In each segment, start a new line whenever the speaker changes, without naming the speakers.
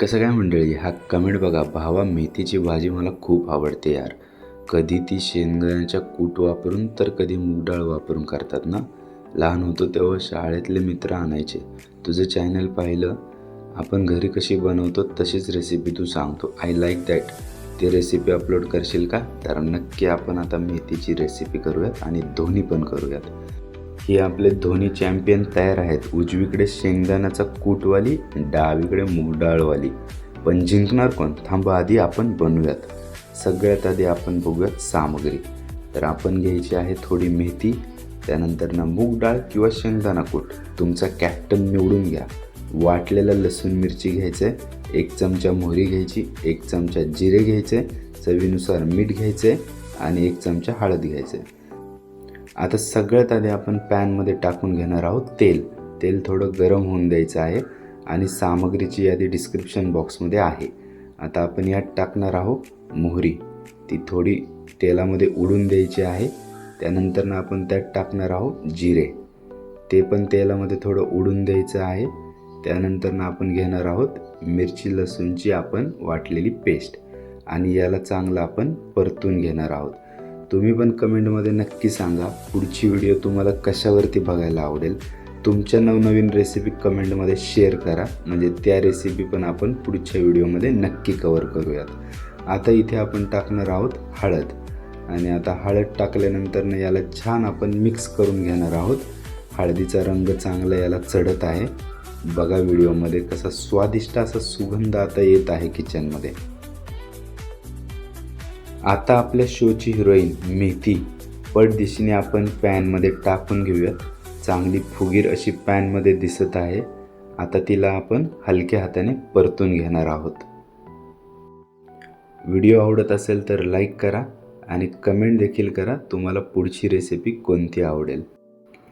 कसं काय मंडळी हा कमेंट बघा. भावा मेथीची भाजी मला खूप आवडते यार. कधी ती शेंगदाण्याच्या कूट वापरून तर कधी मूग डाळ वापरून करतात ना? लहान होतो तेव्हा शाळेतले मित्र आणायचे. तुझं चॅनल पाहिलं? आपण घरी कशी बनवतो तशीच रेसिपी तू सांगतो. आय लाईक दॅट ती रेसिपी अपलोड करशील का? तर नक्की आपण आता मेथीची रेसिपी करूयात आणि दोन्ही पण करूयात. हे आपले दोन्ही चॅम्पियन तयार आहेत. उजवीकडे शेंगदाण्याचा कूटवाली डावीकडे मूग डाळवाली पण जिंकणार कोण? थांबा आधी आपण बनवूयात. सगळ्यात आधी आपण बघूयात सामग्री. तर आपण घ्यायची आहे थोडी मेथी त्यानंतर ना मूग डाळ किंवा शेंगदाणा कूट. तुमचा कॅप्टन निवडून घ्या. वाटलेलं लसूण मिरची घ्यायचं आहे एक चमचा मोहरी घ्यायची एक चमचा जिरे घ्यायचे चवीनुसार मीठ घ्यायचे आणि एक चमचा हळद घ्यायचे. आता सगळ्यात आधी आपण पॅनमध्ये टाकून घेणार आहोत तेल. तेल थोडं गरम होऊन द्यायचं आहे आणि सामग्रीची यादी डिस्क्रिप्शन बॉक्समध्ये आहे. आता आपण यात टाकणार आहोत मोहरी. ती थोडी तेलामध्ये उडून द्यायची आहे. त्यानंतर ना आपण त्यात टाकणार आहोत जिरे. ते पण तेलामध्ये थोडं उडून द्यायचं आहे. त्यानंतर ना आपण घेणार आहोत मिरची लसूणची आपण वाटलेली पेस्ट आणि याला चांगलं आपण परतून घेणार आहोत. तुम्ही पण कमेंटमध्ये नक्की सांगा. पुढची व्हिडिओ तुम्हाला कशावरती बघायला आवडेल. तुमच्या नवनवीन रेसिपी कमेंटमध्ये शेअर करा. म्हणजे त्या रेसिपी पण आपण पुढच्या व्हिडिओमध्ये नक्की कवर करूयात. आता इथे आपण टाकणार आहोत हळद. आणि आता हळद टाकल्यानंतरनं याला छान आपण मिक्स करून घेणार आहोत. हळदीचा रंग चांगला याला चढत आहे. बघा व्हिडिओमध्ये कसा स्वादिष्ट असा सुगंध आता येत आहे किचनमध्ये आता आपल्या शोची हिरोईन मेथी पटदिशीने आपण पॅनमध्ये टाकून घेऊयात चांगली फुगीर अशी पॅनमध्ये दिसत आहे. आता तिला आपण हलक्या हाताने परतून घेणार आहोत. व्हिडिओ आवडत असेल तर लाईक करा आणि कमेंट देखील करा तुम्हाला पुढची रेसिपी कोणती आवडेल.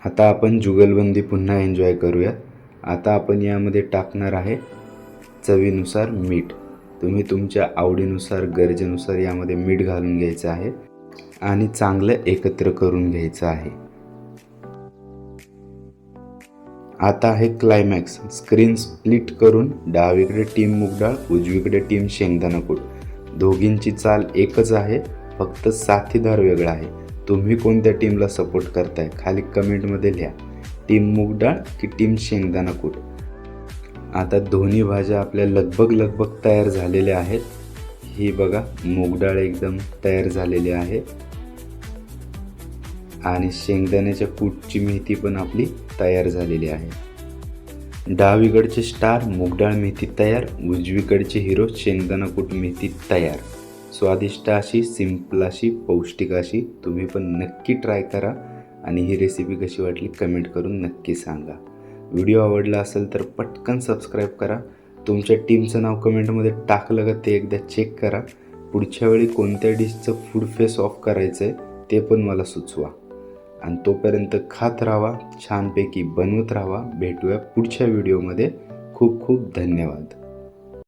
आता आपण जुगलबंदी पुन्हा एन्जॉय करूयात आता आपण यामध्ये टाकणार आहे चवीनुसार मीठ. तुम्ही तुमच्या आवडीनुसार गरजेनुसार यामध्ये मीठ घालून घ्यायचं आहे आणि चांगलं एकत्र करून घ्यायचं आहे. आता आहे क्लायमॅक्स स्क्रीन स्प्लिट करून डावीकडे टीम मुगडाळ उजवीकडे टीम शेंगदाणाकूट दोघींची चाल एकच आहे फक्त साथीदार वेगळा आहे. तुम्ही कोणत्या टीमला सपोर्ट करताय? खाली कमेंटमध्ये लिहा. टीम मुगडाळ की टीम शेंगदाणा कूट आता दोन्ही भाज्या आपल्या लगभग लगभग तयार झालेल्या आहेत. ही बघा मूगडाळ एकदम तयार झालेली आहे. आणि शेंगदाण्याच्या कूटची मेथी पण आपली तयार झालेली आहे. डावीकडचे स्टार मूगडाळ मेथी तयार उजवीकडचे हिरो शेंगदाणा कूट मेथी तयार. स्वादिष्ट अशी सिंपल अशी पौष्टिक अशी तुम्ही पण नक्की ट्राय करा. आणि ही रेसिपी कशी वाटली कमेंट करून नक्की सांगा. व्हिडिओ आवडला असेल तर पटकन सबस्क्राईब करा. तुमच्या टीमचं नाव कमेंटमध्ये टाकलं का ते एकदा चेक करा. पुढच्या वेळी कोणत्या डिशचं फूड फेस ऑफ करायचं आहे ते पण मला सुचवा. आणि तोपर्यंत खात राहा छानपैकी बनवत राहा. भेटूया पुढच्या व्हिडिओमध्ये खूप खूप धन्यवाद.